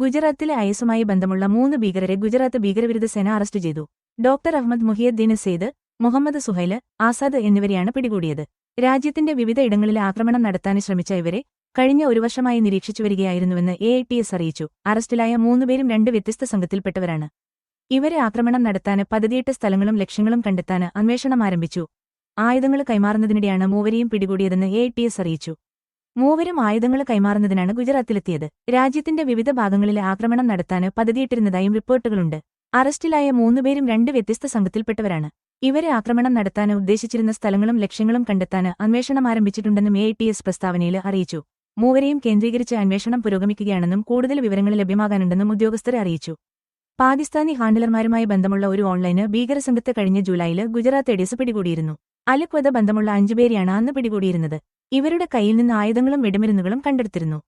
ഗുജറാത്തിലെ ഐഎസുമായി ബന്ധമുള്ള മൂന്ന് ഭീകരരെ ഗുജറാത്ത് ഭീകരവിരുദ്ധ സേന അറസ്റ്റ് ചെയ്തു. ഡോക്ടർ അഹമ്മദ് മുഹിയദ്ദീൻ സെയ്ദ് മുഹമ്മദ് സുഹൈൽ ആസാദ് എന്നിവരെയാണ് പിടികൂടിയത്. രാജ്യത്തിന്റെ വിവിധ ഇടങ്ങളിൽ ആക്രമണം നടത്താൻ ശ്രമിച്ച ഇവരെ കഴിഞ്ഞ ഒരു വർഷമായി നിരീക്ഷിച്ചു വരികയായിരുന്നുവെന്ന് എ ഐ ടി എസ് അറിയിച്ചു. അറസ്റ്റിലായ മൂന്നുപേരും രണ്ട് വ്യത്യസ്ത സംഘത്തിൽപ്പെട്ടവരാണ്. ഇവരെ ആക്രമണം നടത്താൻ പദ്ധതിയിട്ട സ്ഥലങ്ങളും ലക്ഷ്യങ്ങളും കണ്ടെത്താൻ അന്വേഷണം ആരംഭിച്ചു. ആയുധങ്ങൾ കൈമാറുന്നതിനിടെയാണ് മൂവരെയും പിടികൂടിയതെന്ന് എ ടി എസ് അറിയിച്ചു. മൂവരും ആയുധങ്ങൾ കൈമാറുന്നതിനാണ് ഗുജറാത്തിലെത്തിയത്. രാജ്യത്തിന്റെ വിവിധ ഭാഗങ്ങളിൽ ആക്രമണം നടത്താന് പദ്ധതിയിട്ടിരുന്നതായും റിപ്പോർട്ടുകളുണ്ട്. അറസ്റ്റിലായ മൂന്നുപേരും രണ്ട് വ്യത്യസ്ത സംഘത്തിൽപ്പെട്ടവരാണ്. ഇവരെ ആക്രമണം നടത്താൻ ഉദ്ദേശിച്ചിരുന്ന സ്ഥലങ്ങളും ലക്ഷ്യങ്ങളും കണ്ടെത്താൻ അന്വേഷണം ആരംഭിച്ചിട്ടുണ്ടെന്നും എ ടി എസ് പ്രസ്താവനയിൽ അറിയിച്ചു. മൂവരെയും കേന്ദ്രീകരിച്ച് അന്വേഷണം പുരോഗമിക്കുകയാണെന്നും കൂടുതൽ വിവരങ്ങൾ ലഭ്യമാകാനുണ്ടെന്നും ഉദ്യോഗസ്ഥരെ അറിയിച്ചു. പാകിസ്ഥാനി ഹാൻഡലർമാരുമായി ബന്ധമുള്ള ഒരു ഓൺലൈന് ഭീകരസംഘത്തെ കഴിഞ്ഞ ജൂലൈയിൽ ഗുജറാത്ത് എഡിസ് പിടികൂടിയിരുന്നു. അലക്വത ബന്ധമുള്ള അഞ്ചുപേരെയാണ് അന്ന് പിടികൂടിയിരുന്നത്. ഇവരുടെ കയ്യിൽ നിന്ന് ആയുധങ്ങളും വെടിമരുന്നുകളും കണ്ടെടുത്തിരുന്നു